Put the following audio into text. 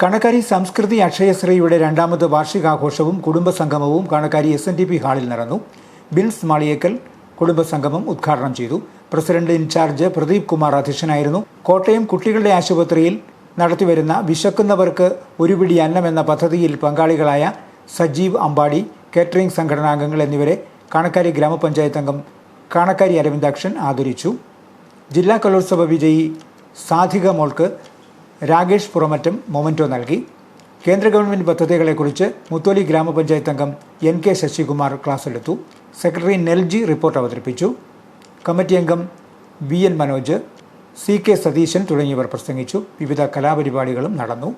കണക്കാരി സംസ്കൃതി അക്ഷയശ്രീയുടെ രണ്ടാമത് വാർഷികാഘോഷവും കുടുംബസംഗമവും Kanakkari S N D P ഹാളിൽ നടന്നു. ബിൻസ് മാളിയേക്കൽ കുടുംബസംഗമം ഉദ്ഘാടനം ചെയ്തു. പ്രസിഡന്റ് ഇൻചാർജ് പ്രദീപ് കുമാർ അധ്യക്ഷനായിരുന്നു. കോട്ടയം കുട്ടികളുടെ ആശുപത്രിയിൽ നടത്തിവരുന്ന വിശക്കുന്നവർക്ക് ഒരു പിടി അന്നം എന്ന പദ്ധതിയിൽ പങ്കാളികളായ സജീവ് അമ്പാടി കേറ്ററിംഗ് സംഘടനാംഗങ്ങൾ എന്നിവരെ കണക്കാരി ഗ്രാമപഞ്ചായത്ത് അംഗം കണക്കാരി അരവിന്ദാക്ഷൻ ആദരിച്ചു. ജില്ലാ കലോത്സവ വിജയി സാധിക മോൾക്ക് രാകേഷ് പുറമറ്റം മൊമന്റോ നൽകി. കേന്ദ്ര ഗവൺമെന്റ് പദ്ധതികളെക്കുറിച്ച് മുത്തോലി ഗ്രാമപഞ്ചായത്ത് അംഗം എൻ കെ ശശികുമാർ ക്ലാസ്സെടുത്തു സെക്രട്ടറി നെൽജി റിപ്പോർട്ട് അവതരിപ്പിച്ചു. കമ്മിറ്റി അംഗം V N Manoj C K Satheesan തുടങ്ങിയവർ പ്രസംഗിച്ചു. വിവിധ കലാപരിപാടികളും നടന്നു.